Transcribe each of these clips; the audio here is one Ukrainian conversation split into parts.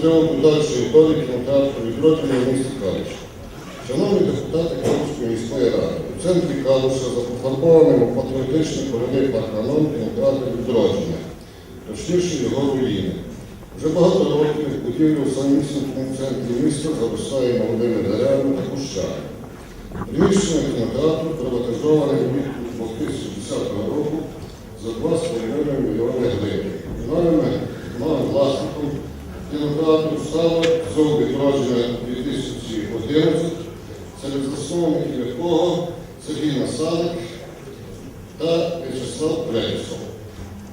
приводу дальшої долі кінотеатру відродження в місті Калуш. Шановні депутати Калушської міської ради, у центрі Калуша за у патріотичний кольори парканом кінотеатру відродження, точніше його руїни. Вже багато років будівлю в самісінькому центрі міста заростає молодими деревами та кущами. Приміщення кінотеатру приватизоване влітку 2010 року за 2,5 мільйони Відродження 2011, серед засновників якого Сергій Насалик та В'ячеслав Плесов.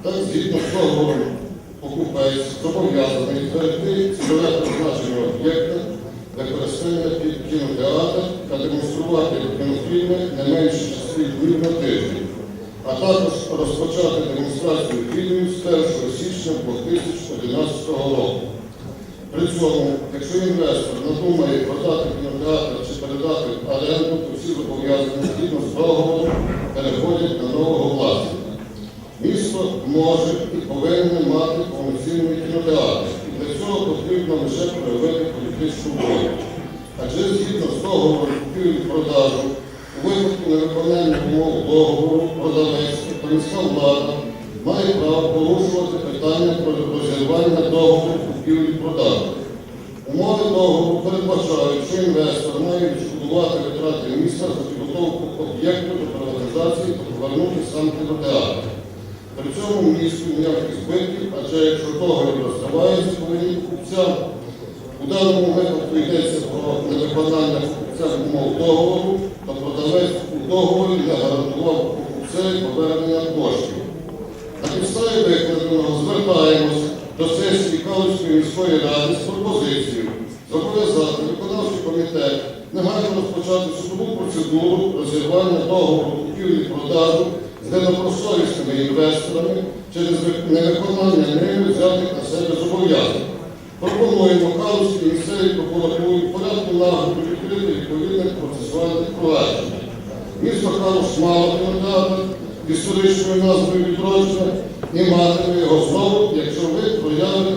Так, згідно з договором, покупець зобов'язаний зберегти цільове призначення об'єкта використання під кінотеатр та демонструвати кінофільми не менше 6 днів на тиждень, а також розпочати демонстрацію фільмів з 1 січня 2011 року. При цьому, якщо інвестор надумає продати кінотеатр чи передати оренду, то всі зобов'язання згідно з договором переходять на нового власника. Місто може і повинне мати повноцінний кінотеатр. І для цього потрібно лише проявити політичну волю. Адже згідно з договором купівлі-продажу, у випадку невиконання умов договору продавець та міська влада має право порушувати питання про розірвання договору купівлі-продажу. Умови договору передбачають, що інвестор має відшкодувати витрати міста за підготовку об'єкту до приватизації та повернути сам кінотеатр. При цьому місту ніяких збитків, адже якщо договір розривається по вині купця, у даному випадку йдеться про невиконання купця умов договору, то продавець у договорі не гарантував купцеві повернення коштів. На підставі викладеного звертаємось до сесії Калицької міської ради з пропозицією зобов'язати виконавчий комітет негайно розпочати судову процедуру розірвання договору купівлі-продажу з недобросовісними інвесторами через невиконання ними взятих на себе зобов'язань. Пропонуємо Калицькій місцевій прокуратурі в порядку нагляду відкрити відповідних процесуальних проваджень. Місто Калуш мало кінотеатр історичною назвою відродження і матиме його знову, якщо ви проявите